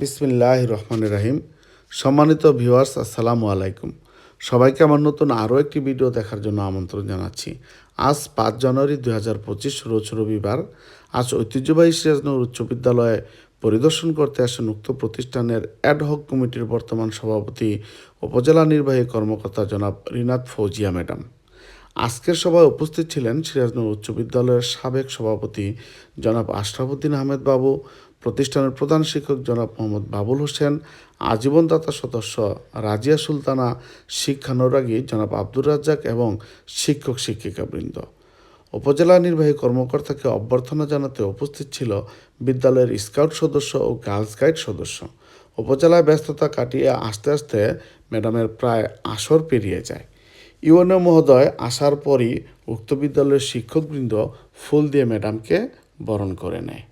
বিসমিল্লাহ রহমান রাহিম। সম্মানিত ভিউয়ার্স, আসসালামু আলাইকুম। সবাইকে আমার নতুন আরও একটি ভিডিও দেখার জন্য আমন্ত্রণ জানাচ্ছি। আজ পাঁচ জানুয়ারি দুই হাজার পঁচিশ, রোজ রবিবার। আজ ঐতিহ্যবাহী সিরাজনগর উচ্চ বিদ্যালয়ে পরিদর্শন করতে আসেন উক্ত প্রতিষ্ঠানের অ্যাডহক কমিটির বর্তমান সভাপতি, উপজেলা নির্বাহী কর্মকর্তা জনাব রিনাত ফৌজিয়া ম্যাডাম। আজকের সভায় উপস্থিত ছিলেন সিরাজনগর উচ্চ বিদ্যালয়ের সাবেক সভাপতি জনাব আশরাফুদ্দিন আহমেদ বাবু প্রতিষ্ঠানের প্রধান শিক্ষক জনাব মোহাম্মদ বাবুল হোসেন, আজীবনদাতা সদস্য রাজিয়া সুলতানা, শিক্ষানুরাগী জনাব আব্দুর রাজ্জাক এবং শিক্ষক শিক্ষিকাবৃন্দ। উপজেলা নির্বাহী কর্মকর্তাকে অভ্যর্থনা জানাতে উপস্থিত ছিল বিদ্যালয়ের স্কাউট সদস্য ও গার্লস গাইড সদস্য। উপজেলায় ব্যস্ততা কাটিয়ে আস্তে আস্তে ম্যাডামের প্রায় আসর পেরিয়ে যায়। ইউএনও মহোদয় আসার পরই উক্ত বিদ্যালয়ের শিক্ষকবৃন্দ ফুল দিয়ে ম্যাডামকে বরণ করে নেয়।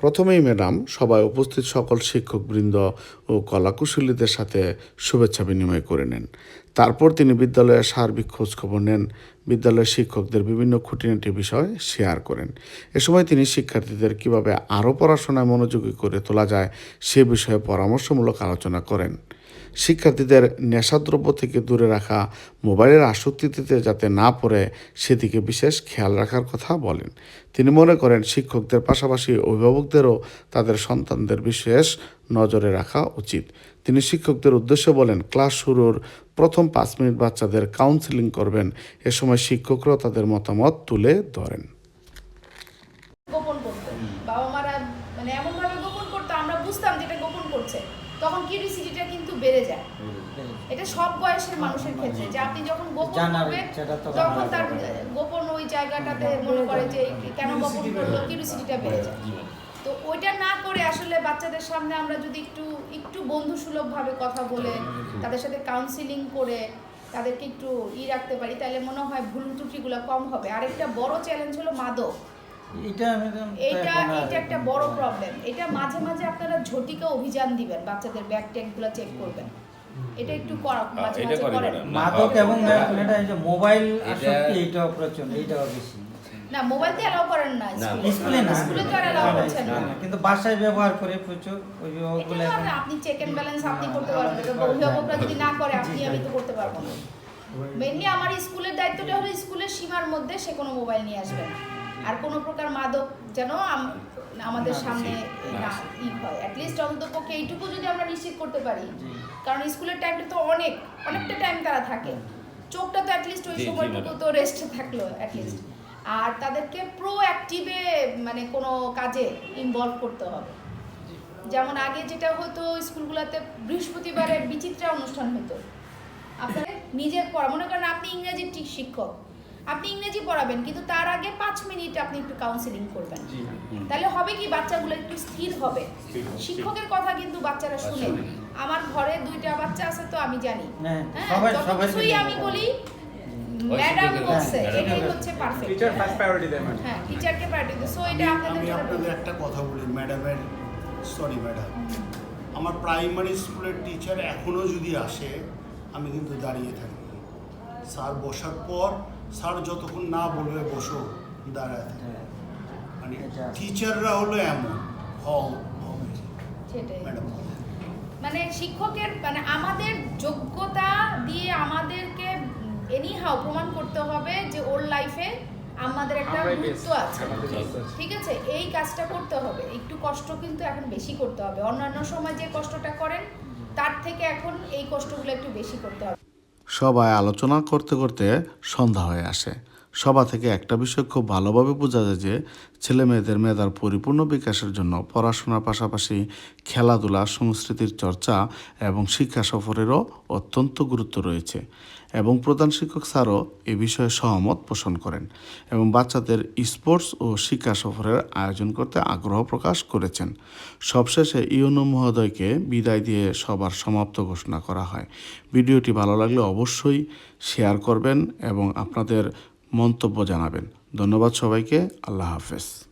প্রথমেই ম্যাডাম সবাই উপস্থিত সকল শিক্ষকবৃন্দ ও কলাকুশলীদের সাথে শুভেচ্ছা বিনিময় করে নেন। তারপর তিনি বিদ্যালয়ের সার্বিক খোঁজ খবর নেন। বিদ্যালয়ের শিক্ষকদের বিভিন্ন খুঁটিনাটি বিষয় শেয়ার করেন। এ সময় তিনি শিক্ষার্থীদের কীভাবে আরও পড়াশোনায় মনোযোগী করে তোলা যায় সে বিষয়ে পরামর্শমূলক আলোচনা করেন। শিক্ষার্থীদের নেশাদ্রব্য থেকে দূরে রাখা, মোবাইলের আসক্তিতে যাতে না পড়ে, সেদিকে বিশেষ খেয়াল রাখার কথা বলেন। তিনি মনে করেন, শিক্ষকদের পাশাপাশি অভিভাবকদেরও তাদের সন্তানদের বিশেষ নজরে রাখা উচিত। তিনি শিক্ষকদের উদ্দেশ্যে বলেন ক্লাস শুরুর প্রথম পাঁচ মিনিট বাচ্চাদের কাউন্সিলিং করবেন। এ সময় শিক্ষকরাও তাদের মতামত তুলে ধরেন। গোপন করতো। বাবা মারা মানে এমন গোপন করতো আমরা বুঝতাম যে এটা গোপন করছে। তখন কিউরিসিটিটা কিন্তু বেড়ে যায়। এটা সব বয়সের মানুষের ক্ষেত্রে যে আপনি যখন গোপন করবেন তখন তার গোপন ওই জায়গাটাতে মনে করে যে কেন গোপন করল কিউরিসিটিটা বেড়ে যায়। তো ওইটা না করে আসলে বাচ্চাদের সামনে আমরা যদি একটু একটু বন্ধু সুলভ কথা বলে তাদের সাথে কাউন্সিলিং করে তাদেরকে একটু ই রাখতে পারি তাহলে মনে হয় ভুল ত্রুটিগুলো কম হবে। আরেকটা বড় চ্যালেঞ্জ হলো মাদক। এটা এটা একটা বড় প্রবলেম এটা মাঝে মাঝে আপনারা ঝটিকা অভিযান দিবেন বাচ্চাদের ব্যাগ ট্যাগগুলো চেক করবেন। এটা একটু করা মাঝে মাঝে করেন। মাদক এবং এটা- এটা মোবাইল এটা- আসক্তি এইটাও প্রচণ্ড এইটাও বেশি। না মোবাইল দিয়ে অ্যালাউ করেন না স্কুলে স্কুলে না। স্কুলে তো আর অ্যালাউ হচ্ছে না। কিন্তু বাসায় ব্যবহার করে প্রচুর অভিভাবকগুলো আপনি চেক এন্ড ব্যালেন্স আপনি করতে পারবেন অভিভাবকরা যদি না করে আপনি আমি তো করতে পারব না। মেনলি আমার স্কুলের দায়িত্বটা হলো স্কুলের সীমার মধ্যে সে কোনো মোবাইল নিয়ে আসবে না। আর কোনো প্রকার মাদক যেন আমাদের সামনে না ই হয়। অ্যাটলিস্ট অন্তত পক্ষে এইটুকু যদি আমরা নিশ্চিত করতে পারি। কারণ স্কুলের টাইমটা তো অনেক অনেকটা টাইম তারা থাকে। চোখটা তো অ্যাটলিস্ট ওই সময়টুকু তো রেস্ট থাকল অ্যাটলিস্ট আর তাদেরকে প্রো অ্যাক্টিভে মানে কোনো কাজে ইনভলভ করতে হবে। যেমন আগে যেটা হতো স্কুলগুলোতে বৃহস্পতিবারে বিচিত্রা অনুষ্ঠান হতো। আপনার নিজের পড়া মনে করেন আপনি ইংরেজির ঠিক শিক্ষক। আপনি ইংরেজি পড়াবেন কিন্তু তার আগে পাঁচ মিনিট আপনি একটু কাউন্সিলিং করবেন। তাহলে হবে কি বাচ্চাগুলো একটু স্থির হবে। শিক্ষকের কথা কিন্তু বাচ্চারা শুনে। আমার ঘরে দুইটা বাচ্চা আছে তো আমি জানি। হ্যাঁ, হ্যাঁ সবাই- যত সবাই কিছুই জানে। আমি বলি শিক্ষকের- বলছে হ্যাঁ, এটাই হচ্ছে পারফেক্ট টিচার ফার্স্ট প্রায়োরিটি দেয় ম্যাডাম হ্যাঁ টিচারকে প্রায়োরিটি সো এটা আপনাদের আমি আপনাদের একটা কথা বলি ম্যাডামের সরি ম্যাডাম আমার প্রাইমারি স্কুলের টিচার এখনও যদি আসে আমি কিন্তু দাঁড়িয়ে থাকি। স্যার বসার পর স্যার যতক্ষণ না বলবে বসো দাঁড়ায় থাকি। হ্যাঁ, মানে টিচাররা হলো এমন। সেটাই। ম্যাডাম মানে শিক্ষকের মানে আমাদের আমাদেরকে এনিহাও প্রমাণ করতে হবে যে ওর লাইফে আমাদের একটা গুরুত্ব আছে। ঠিক আছে? এই কাজটা করতে হবে। একটু কষ্ট কিন্তু এখন বেশি করতে হবে। অন্যান্য সময় যে কষ্টটা করেন তার থেকে এখন এই কষ্টগুলো একটু বেশি করতে হবে। সবাই আলোচনা করতে করতে সন্ধ্যা হয়ে আসে। সভা থেকে একটা বিষয় খুব ভালোভাবে বোঝা যায় যে ছেলে মেয়েদের মেধার পরিপূর্ণ বিকাশের জন্য পড়াশোনার পাশাপাশি খেলাধুলা, সংস্কৃতির চর্চা এবং শিক্ষা সফরেরও অত্যন্ত গুরুত্ব রয়েছে এবং প্রধান শিক্ষক স্যারও এ বিষয়ে সহমত পোষণ করেন এবং বাচ্চাদের স্পোর্টস ও শিক্ষা সফরের আয়োজন করতে আগ্রহ প্রকাশ করেছেন। সবশেষে ইউনো মহোদয়কে বিদায় দিয়ে সবার সমাপ্ত ঘোষণা করা হয়। ভিডিওটি ভালো লাগলে অবশ্যই শেয়ার করবেন এবং আপনাদের মন্তব্য জানাবেন। ধন্যবাদ সবাইকে। আল্লাহ হাফেজ।